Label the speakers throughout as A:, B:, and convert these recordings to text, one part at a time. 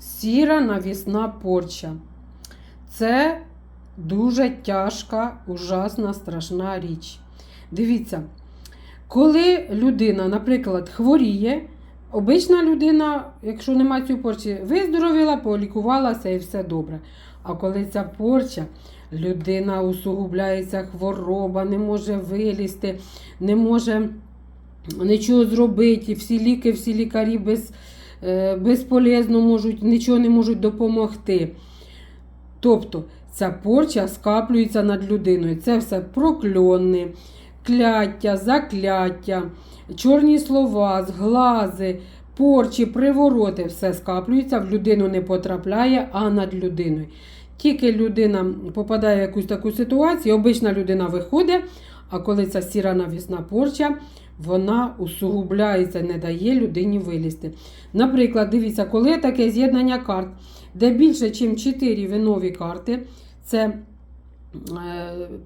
A: Сіра навісна порча. Це дуже тяжка, ужасна, страшна річ. Дивіться, коли людина, наприклад, хворіє, обична людина, якщо немає цієї порчі, виздоровіла, полікувалася і все добре. А коли ця порча, людина усугубляється хвороба, не може вилізти, не може нічого зробити, всі ліки, всі лікарі без, безполезно можуть, нічого не можуть допомогти. Тобто ця порча скаплюється над людиною. Це все прокльони, кляття, закляття, чорні слова, зглази, порчі, привороти, все скаплюється, в людину не потрапляє, а над людиною. Тільки людина попадає в якусь таку ситуацію, обична людина виходить, а коли ця сіра навісна порча, вона усугубляється, не дає людині вилізти. Наприклад, дивіться, коли таке з'єднання карт, де більше, ніж 4 винові карти, це е,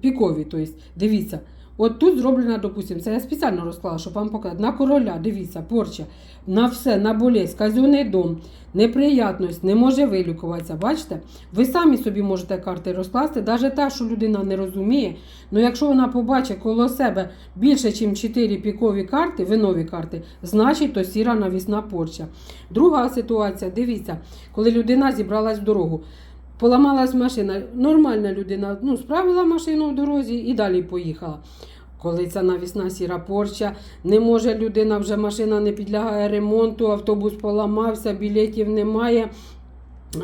A: пікові. Тобто, дивіться, от тут зроблено, допустимо, це я спеціально розклала, щоб вам показати. На короля, дивіться, порча, на все, на болезнь, казенний дом, неприятність, не може вилікуватися. Бачите? Ви самі собі можете карти розкласти, навіть та, що людина не розуміє. Ну якщо вона побачить коло себе більше, ніж 4 пікові карти, винові карти, значить то сіра навісна порча. Друга ситуація, дивіться, коли людина зібралась в дорогу. Поламалась машина, нормальна людина ну, справила машину в дорозі і далі поїхала. Коли ця навісна сіра порча, не може людина, вже машина не підлягає ремонту, автобус поламався, білетів немає,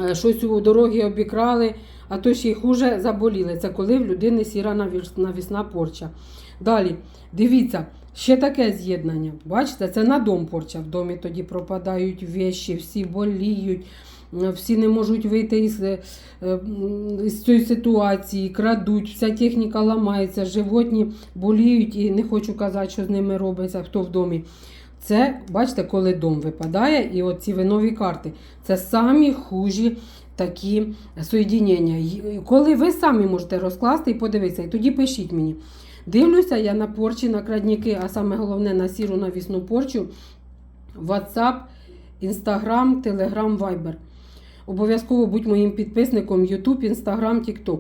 A: е, щось у дорогі обікрали, а то ще й хуже заболіли. Це коли в людини сіра навісна порча. Далі, дивіться, ще таке з'єднання. Бачите, це на дом порча. В домі тоді пропадають вещі, всі боліють. Е, Всі не можуть вийти із, е, із цієї ситуації, крадуть, вся техніка ламається, животні боліють і не хочу казати, що з ними робиться, хто в домі. Це, бачите, коли дом випадає, і оці винові карти. Це самі хужі такі соєдінення. Й- Коли ви самі можете розкласти і подивитися, і тоді пишіть мені. Дивлюся я на порчі, на крадніки, а саме головне на сіру навісну порчу. WhatsApp, Instagram, Telegram, Viber. Обов'язково будь моїм підписником YouTube, Instagram, TikTok.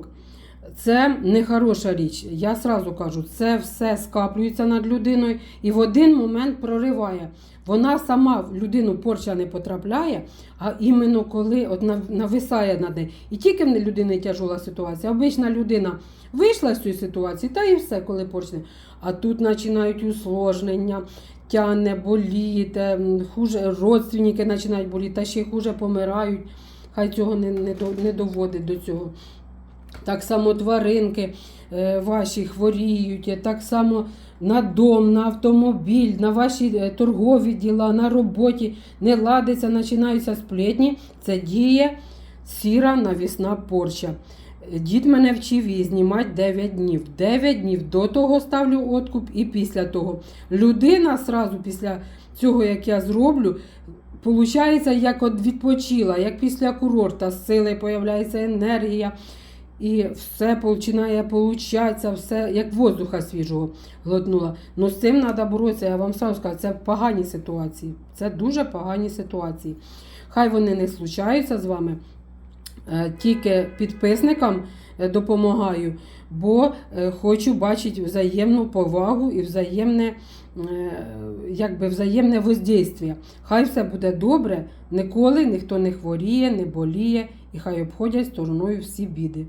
A: Це не хороша річ. Я сразу кажу, це все скаплюється над людиною і в один момент прориває. Вона сама в людину порча не потрапляє, а іменно коли от нависає над нею. І тільки в людини тяжола ситуація. Обична людина вийшла з цієї ситуації, та і все, коли порчне. А тут починають усложнення, тягне, боліє, хуже, родственники починають боліти, та ще хуже помирають. Хай цього не, не, не доводить до цього. Так само тваринки е, ваші хворіють, е, так само на дом, на автомобіль, на ваші е, торгові діла, на роботі не ладиться, починаються сплетні. Це діє сіра навісна порча. Дід мене вчив її знімати 9 днів. 9 днів до того ставлю откуп і після того. Людина сразу після цього, як я зроблю, Получається, як от відпочила, як після курорта з сили появляється енергія, і все починає получатися, все як воздуха свіжого глотнула. Ну з цим треба боротися, я вам сам скажу, це погані ситуації. Це дуже погані ситуації. Хай вони не случаються з вами. Е, Тільки підписникам е, допомагаю, бо е, хочу бачити взаємну повагу і взаємне, якби взаємне воздействие. Хай все буде добре, ніколи ніхто не хворіє, не боліє, і хай обходять стороною всі біди.